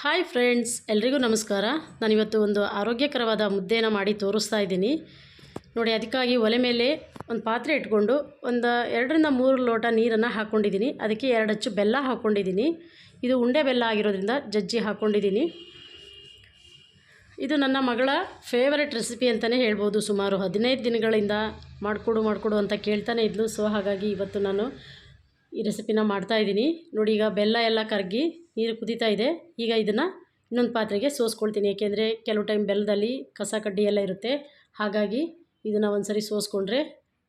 Hi friends, ಎಲ್ರಿಗೂ ನಮಸ್ಕಾರ. ನಾನಿವತ್ತು ಒಂದು ಆರೋಗ್ಯಕರವಾದ ಮುದ್ದೆನ ಮಾಡಿ ತೋರಿಸ್ತಾ ಇದ್ದೀನಿ. ನೋಡಿ, ಅದಕ್ಕಾಗಿ ಒಲೆ ಮೇಲೆ ಒಂದು ಪಾತ್ರೆ ಇಟ್ಕೊಂಡು ಒಂದು ಎರಡರಿಂದ ಮೂರು ಲೋಟ ನೀರನ್ನು ಹಾಕ್ಕೊಂಡಿದ್ದೀನಿ ಅದಕ್ಕೆ ಎರಡು ಅಚ್ಚು ಬೆಲ್ಲ ಹಾಕ್ಕೊಂಡಿದ್ದೀನಿ ಇದು ಉಂಡೆ ಬೆಲ್ಲ ಆಗಿರೋದ್ರಿಂದ ಜಜ್ಜಿ ಹಾಕ್ಕೊಂಡಿದ್ದೀನಿ ಇದು ನನ್ನ ಮಗಳ ಫೇವರೆಟ್ ರೆಸಿಪಿ ಅಂತಲೇ ಹೇಳ್ಬೋದು. ಸುಮಾರು ಹದಿನೈದು ದಿನಗಳಿಂದ ಮಾಡಿಕೊಡು ಮಾಡಿಕೊಡು ಅಂತ ಕೇಳ್ತಾನೆ ಇದ್ಲು. ಸೊ ಹಾಗಾಗಿ ಇವತ್ತು ನಾನು ಈ ರೆಸಿಪಿನ ಮಾಡ್ತಾಯಿದ್ದೀನಿ ನೋಡಿ, ಈಗ ಬೆಲ್ಲ ಎಲ್ಲ ಕರಗಿ ನೀರು ಕುದೀತಾ ಇದೆ. ಈಗ ಇದನ್ನು ಇನ್ನೊಂದು ಪಾತ್ರೆಗೆ ಸೋಸ್ಕೊಳ್ತೀನಿ. ಏಕೆಂದರೆ ಕೆಲವು ಟೈಮ್ ಬೆಲ್ಲದಲ್ಲಿ ಕಸ ಕಡ್ಡಿ ಎಲ್ಲ ಇರುತ್ತೆ. ಹಾಗಾಗಿ ಇದನ್ನು ಒಂದು ಸರಿ ಸೋಸ್ಕೊಂಡ್ರೆ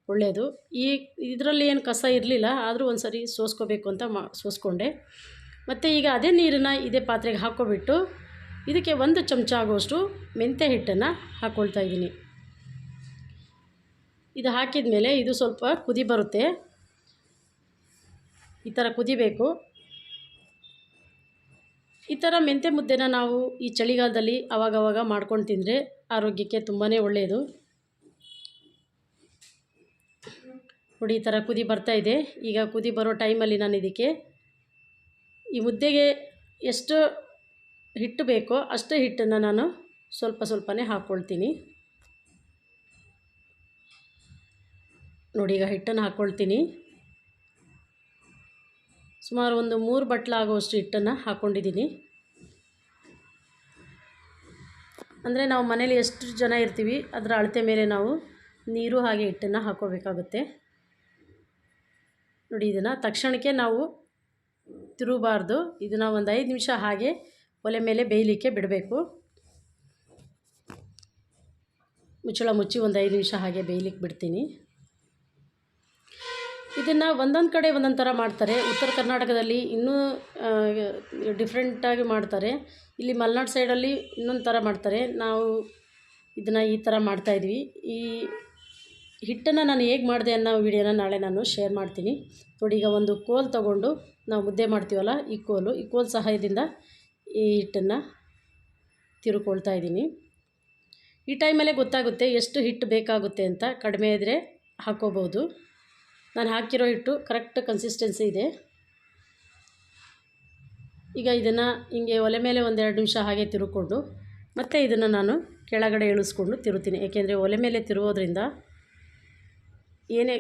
ಒಳ್ಳೆಯದು ಈ ಇದರಲ್ಲಿ ಏನು ಕಸ ಇರಲಿಲ್ಲ, ಆದರೂ ಒಂದು ಸರಿ ಸೋಸ್ಕೋಬೇಕು ಅಂತ ಮಾ, ಸೋಸ್ಕೊಂಡೆ. ಮತ್ತು ಈಗ ಅದೇ ನೀರನ್ನು ಇದೇ ಪಾತ್ರೆಗೆ ಹಾಕ್ಕೊಬಿಟ್ಟು ಇದಕ್ಕೆ ಒಂದು ಚಮಚ ಆಗುವಷ್ಟು ಮೆಂತ್ಯ ಹಿಟ್ಟನ್ನು ಹಾಕ್ಕೊಳ್ತಾ ಇದ್ದೀನಿ. ಇದು ಹಾಕಿದ ಮೇಲೆ ಇದು ಸ್ವಲ್ಪ ಕುದಿ ಬರುತ್ತೆ. ಈ ಥರ ಕುದಿಬೇಕು. ಈ ಥರ ಮೆಂತ್ಯ ಮುದ್ದೆನ ನಾವು ಈ ಚಳಿಗಾಲದಲ್ಲಿ ಆವಾಗವಾಗ ಮಾಡ್ಕೊಂಡು ತಿಂದರೆ ಆರೋಗ್ಯಕ್ಕೆ ತುಂಬಾ ಒಳ್ಳೆಯದು ನೋಡಿ, ಈ ಥರ ಕುದಿ ಬರ್ತಾ ಇದೆ. ಈಗ ಕುದಿ ಬರೋ ಟೈಮಲ್ಲಿ ನಾನು ಇದಕ್ಕೆ ಈ ಮುದ್ದೆಗೆ ಎಷ್ಟು ಹಿಟ್ಟು ಬೇಕೋ ಅಷ್ಟು ಹಿಟ್ಟನ್ನು ನಾನು ಸ್ವಲ್ಪ ಸ್ವಲ್ಪನೇ ಹಾಕ್ಕೊಳ್ತೀನಿ. ನೋಡಿ, ಈಗ ಹಿಟ್ಟನ್ನು ಹಾಕ್ಕೊಳ್ತೀನಿ. ಸುಮಾರು ಒಂದು ಮೂರು ಬಟ್ಲಾಗುವಷ್ಟು ಹಿಟ್ಟನ್ನು ಹಾಕ್ಕೊಂಡಿದ್ದೀನಿ. ಅಂದರೆ ನಾವು ಮನೇಲಿ ಎಷ್ಟು ಜನ ಇರ್ತೀವಿ, ಅದರ ಅಳತೆ ಮೇಲೆ ನಾವು ನೀರು ಹಾಗೆ ಹಿಟ್ಟನ್ನು ಹಾಕೋಬೇಕಾಗುತ್ತೆ ನೋಡಿ, ಇದನ್ನು ತಕ್ಷಣಕ್ಕೆ ನಾವು ತಿರುಗಬಾರ್ದು ಇದನ್ನು ಒಂದು ಐದು ನಿಮಿಷ ಹಾಗೆ ಒಲೆ ಮೇಲೆ ಬೇಯಲಿಕ್ಕೆ ಬಿಡಬೇಕು. ಮುಚ್ಚಳ ಮುಚ್ಚಿ ಒಂದು ಐದು ನಿಮಿಷ ಹಾಗೆ ಬೇಯಲಿಕ್ಕೆ ಬಿಡ್ತೀನಿ. ಇದನ್ನು ಒಂದೊಂದು ಕಡೆ ಒಂದೊಂದು ಥರ ಮಾಡ್ತಾರೆ. ಉತ್ತರ ಕರ್ನಾಟಕದಲ್ಲಿ ಇನ್ನೂ ಡಿಫ್ರೆಂಟಾಗಿ ಮಾಡ್ತಾರೆ. ಇಲ್ಲಿ ಮಲೆನಾಡು ಸೈಡಲ್ಲಿ ಇನ್ನೊಂದು ಥರ ಮಾಡ್ತಾರೆ. ನಾವು ಇದನ್ನು ಈ ಥರ ಮಾಡ್ತಾಯಿದ್ವಿ ಈ ಹಿಟ್ಟನ್ನು ನಾನು ಹೇಗೆ ಮಾಡಿದೆ ಅನ್ನೋ ವಿಡಿಯೋನ ನಾಳೆ ನಾನು ಶೇರ್ ಮಾಡ್ತೀನಿ. ನೋಡಿ, ಈಗ ಒಂದು ಕೋಲ್ ತೊಗೊಂಡು ನಾವು ಮುದ್ದೆ ಮಾಡ್ತೀವಲ್ಲ, ಈ ಕೋಲು, ಈ ಕೋಲ್ ಸಹಾಯದಿಂದ ಈ ಹಿಟ್ಟನ್ನು ತಿರುಕೊಳ್ತಾ ಇದ್ದೀನಿ. ಈ ಟೈಮಲ್ಲೇ ಗೊತ್ತಾಗುತ್ತೆ ಎಷ್ಟು ಹಿಟ್ಟು ಬೇಕಾಗುತ್ತೆ ಅಂತ. ಕಡಿಮೆ ಇದ್ದರೆ ಹಾಕ್ಕೋಬೋದು ನಾನು ಹಾಕಿರೋ ಹಿಟ್ಟು ಕರೆಕ್ಟ್ ಕನ್ಸಿಸ್ಟೆನ್ಸಿ ಇದೆ. ಈಗ ಇದನ್ನು ಹಿಂಗೆ ಒಲೆ ಮೇಲೆ ಒಂದೆರಡು ನಿಮಿಷ ಹಾಗೆ ತಿರುಕೊಂಡು, ಮತ್ತೆ ಇದನ್ನು ನಾನು ಕೆಳಗಡೆ ಇಳಿಸ್ಕೊಂಡು ತಿರುತ್ತೀನಿ ಏಕೆಂದರೆ ಒಲೆ ಮೇಲೆ ತಿರುವುದರಿಂದ ಏನೇ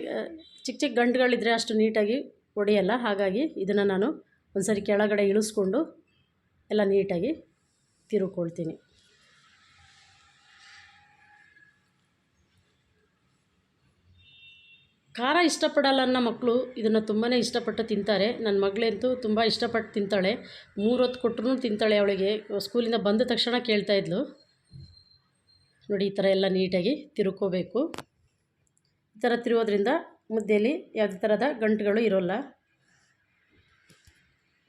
ಚಿಕ್ಕ ಚಿಕ್ಕ ಗಂಟುಗಳಿದ್ರೆ ಅಷ್ಟು ನೀಟಾಗಿ ಒಡೆಯಲ್ಲ. ಹಾಗಾಗಿ ಇದನ್ನು ನಾನು ಒಂದು ಸರಿ ಕೆಳಗಡೆ ಇಳಿಸ್ಕೊಂಡು ಎಲ್ಲ ನೀಟಾಗಿ ತಿರುಕೊಳ್ತೀನಿ ಖಾರ ಇಷ್ಟಪಡಲ್ಲ ಅನ್ನೋ ಮಕ್ಕಳು ಇದನ್ನು ತುಂಬಾ ಇಷ್ಟಪಟ್ಟು ತಿಂತಾರೆ. ನನ್ನ ಮಗಳಂತೂ ತುಂಬ ಇಷ್ಟಪಟ್ಟು ತಿಂತಾಳೆ. ಮೂರು ಹೊತ್ತು ಕೊಟ್ಟರು ತಿಂತಾಳೆ ಅವಳಿಗೆ. ಸ್ಕೂಲಿಂದ ಬಂದ ತಕ್ಷಣ ಕೇಳ್ತಾಯಿದ್ಲು ನೋಡಿ, ಈ ಥರ ಎಲ್ಲ ನೀಟಾಗಿ ತಿರುಕೋಬೇಕು. ಈ ಥರ ತಿರುಗೋದ್ರಿಂದ ಮುದ್ದೆಯಲ್ಲಿ ಯಾವುದೇ ಥರದ ಗಂಟುಗಳು ಇರೋಲ್ಲ.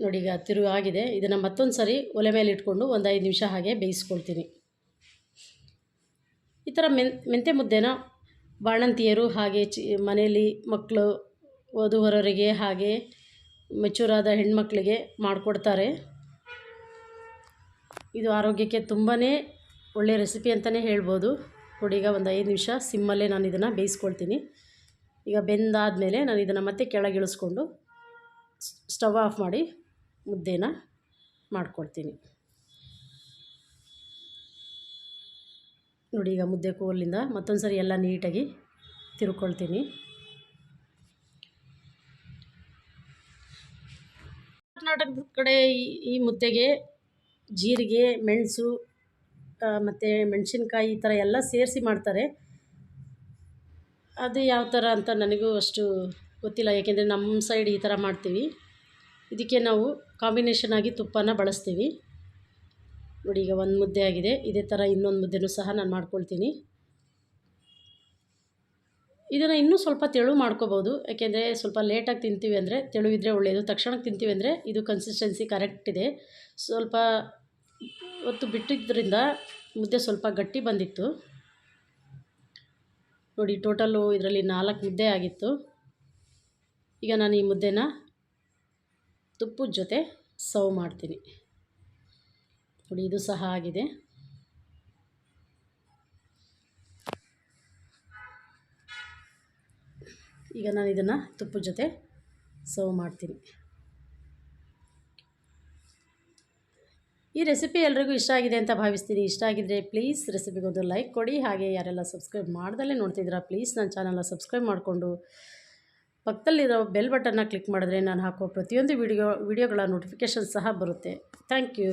ನೋಡಿ, ಈಗ ತಿರು ಆಗಿದೆ. ಇದನ್ನು ಮತ್ತೊಂದು ಸರಿ ಒಲೆ ಮೇಲೆ ಇಟ್ಕೊಂಡು ಒಂದು ಐದು ನಿಮಿಷ ಹಾಗೆ ಬೇಯಿಸ್ಕೊಳ್ತೀನಿ. ಈ ಥರ ಮೆನ್ ಮೆಂತ್ಯ ಮುದ್ದೆನ ಬಾಣಂತಿಯರು ಹಾಗೆ ಚಿ, ಮನೆಯಲ್ಲಿ ಮಕ್ಕಳು ವಧುವರರಿಗೆ ಹಾಗೆ ಮೆಚೂರಾದ ಹೆಣ್ಮಕ್ಳಿಗೆ ಮಾಡಿಕೊಡ್ತಾರೆ. ಇದು ಆರೋಗ್ಯಕ್ಕೆ ತುಂಬಾ ಒಳ್ಳೆಯ ರೆಸಿಪಿ ಅಂತಲೇ ಹೇಳ್ಬೋದು. ನೋಡಿ, ಈಗ ಒಂದು ಐದು ನಿಮಿಷ ಸಿಮ್ಮಲ್ಲೇ ನಾನು ಇದನ್ನು ಬೇಯಿಸ್ಕೊಳ್ತೀನಿ. ಈಗ ಬೆಂದಾದ ಮೇಲೆ ನಾನು ಇದನ್ನು ಮತ್ತೆ ಕೆಳಗಿಳಿಸ್ಕೊಂಡು ಸ್ಟವ್ ಆಫ್ ಮಾಡಿ ಮುದ್ದೆನ ಮಾಡ್ಕೊಳ್ತೀನಿ. ನೋಡಿ ಈಗ ಮುದ್ದೆ ಕೋಲಿಂದ ಮತ್ತೊಂದು ಸರಿ ಎಲ್ಲ ನೀಟಾಗಿ ತಿರ್ಕೊಳ್ತೀನಿ. ಕರ್ನಾಟಕದ ಕಡೆ ಈ ಮುದ್ದೆಗೆ ಜೀರಿಗೆ, ಮೆಣಸು ಮತ್ತು ಮೆಣಸಿನ್ಕಾಯಿ ಈ ಥರ ಎಲ್ಲ ಸೇರಿಸಿ ಮಾಡ್ತಾರೆ. ಅದು ಯಾವ ಥರ ಅಂತ ನನಗೂ ಅಷ್ಟು ಗೊತ್ತಿಲ್ಲ, ಯಾಕೆಂದರೆ ನಮ್ಮ ಸೈಡ್ ಈ ಥರ ಮಾಡ್ತೀವಿ. ಇದಕ್ಕೆ ನಾವು ಕಾಂಬಿನೇಷನ್ ಆಗಿ ತುಪ್ಪನ ಬಳಸ್ತೀವಿ. ನೋಡಿ, ಈಗ ಒಂದು ಮುದ್ದೆ ಆಗಿದೆ. ಇದೇ ಥರ ಇನ್ನೊಂದು ಮುದ್ದೆನೂ ಸಹ ನಾನು ಮಾಡ್ಕೊಳ್ತೀನಿ. ಇದನ್ನು ಇನ್ನೂ ಸ್ವಲ್ಪ ತೆಳು ಮಾಡ್ಕೋಬೋದು. ಯಾಕೆಂದರೆ ಸ್ವಲ್ಪ ಲೇಟಾಗಿ ತಿಂತೀವಿ ಅಂದರೆ ತೆಳು ಇದ್ದರೆ ಒಳ್ಳೆಯದು ತಕ್ಷಣಕ್ಕೆ ತಿಂತೀವಿ ಅಂದರೆ ಇದು ಕನ್ಸಿಸ್ಟೆನ್ಸಿ ಕರೆಕ್ಟ್ ಇದೆ. ಸ್ವಲ್ಪ ಹೊತ್ತು ಬಿಟ್ಟಿದ್ದರಿಂದ ಮುದ್ದೆ ಸ್ವಲ್ಪ ಗಟ್ಟಿ ಬಂದಿತ್ತು. ನೋಡಿ ಟೋಟಲು ಇದರಲ್ಲಿ ನಾಲ್ಕು ಮುದ್ದೆ ಆಗಿತ್ತು. ಈಗ ನಾನು ಈ ಮುದ್ದೆನ ತುಪ್ಪದ ಜೊತೆ ಸರ್ವ್ ಮಾಡ್ತೀನಿ. ನೋಡಿ, ಇದು ಸಹ ಆಗಿದೆ. ಈಗ ನಾನು ಇದನ್ನು ತುಪ್ಪದ ಜೊತೆ ಸರ್ವ್ ಮಾಡ್ತೀನಿ. ಈ ರೆಸಿಪಿ ಎಲ್ರಿಗೂ ಇಷ್ಟ ಆಗಿದೆ ಅಂತ ಭಾವಿಸ್ತೀನಿ. ಇಷ್ಟ ಆಗಿದ್ದರೆ ಪ್ಲೀಸ್ ರೆಸಿಪಿಗೊಂದು ಲೈಕ್ ಕೊಡಿ. ಹಾಗೆ ಯಾರೆಲ್ಲ ಸಬ್ಸ್ಕ್ರೈಬ್ ಮಾಡ್ದಲೇ ನೋಡ್ತಿದ್ದೀರಾ ಪ್ಲೀಸ್ ನನ್ನ ಚಾನಲ್ನ ಸಬ್ಸ್ಕ್ರೈಬ್ ಮಾಡಿಕೊಂಡು ಪಕ್ಕದಲ್ಲಿರೋ ಬೆಲ್ ಬಟನ್ನ ಕ್ಲಿಕ್ ಮಾಡಿದ್ರೆ ನಾನು ಹಾಕೋ ಪ್ರತಿಯೊಂದು ವಿಡಿಯೋ ವಿಡಿಯೋಗಳ ನೋಟಿಫಿಕೇಷನ್ ಸಹ ಬರುತ್ತೆ. Thank you